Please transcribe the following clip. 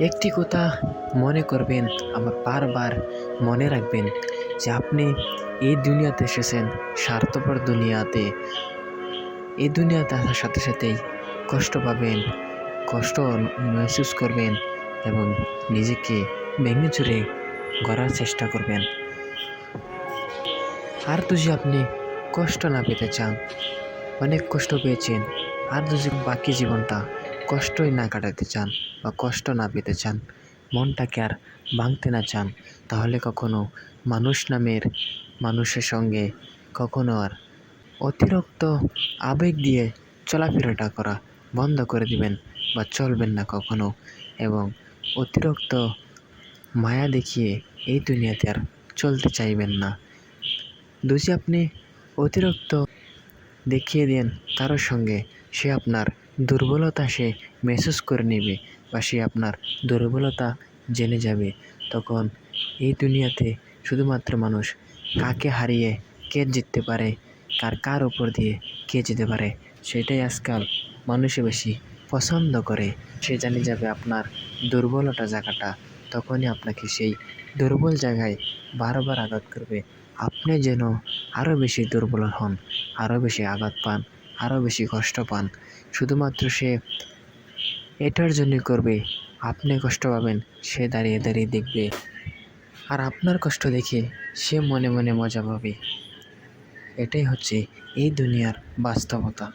একটি কথা মনে করবেন আবার বারবার মনে রাখবেন যে আপনি এই দুনিয়াতে এসেছেন, স্বার্থপর দুনিয়াতে। এই দুনিয়াতে আসার সাথে সাথেই কষ্ট পাবেন, কষ্ট মহসুস করবেন এবং নিজেকে ভেঙে চুরে গড়ার চেষ্টা করবেন। আর যদি আপনি কষ্ট না পেতে চান, অনেক কষ্ট পেয়েছেন, আর যদি বাকি জীবনটা কষ্টই না কাটাতে চান বা কষ্ট না পেতে চান, মনটাকে আর ভাঙতে না চান, তাহলে কখনো মানুষ নামের মানুষের সঙ্গে কখনো আর অতিরিক্ত আবেগ দিয়ে চলাফেরাটা করা বন্ধ করে দিবেন বা চলবেন না কখনো এবং অতিরিক্ত মায়া দেখিয়ে এই দুনিয়াতে আর চলতে চাইবেন না। যদি আপনি অতিরিক্ত দেখিয়ে দেন কারোর সঙ্গে, সে আপনার দুর্বলতা সে মেসেজ করে নেবে বা সে আপনার দুর্বলতা জেনে যাবে। তখন এই দুনিয়াতে শুধুমাত্র মানুষ কাকে হারিয়ে কে জিততে পারে, কার কার উপর দিয়ে কে যেতে পারে, সেটাই আজকাল মানুষে বেশি পছন্দ করে। সে জানে যাবে আপনার দুর্বলতা জায়গাটা। তখনই আপনাকে সেই দুর্বল জায়গায় বারবার আঘাত করবে। আপনি যেন আরও বেশি দুর্বল হন আরও বেশি আঘাত পান। আরও বেশি কষ্ট পান। শুধুমাত্র সে এটার জন্যই করবে, আপনি কষ্ট পাবেন, সে দাঁড়িয়ে দাঁড়িয়ে দেখবে। আর আপনার কষ্ট দেখে সে মনে মনে মজা পাবে। এটাই হচ্ছে এই দুনিয়ার বাস্তবতা।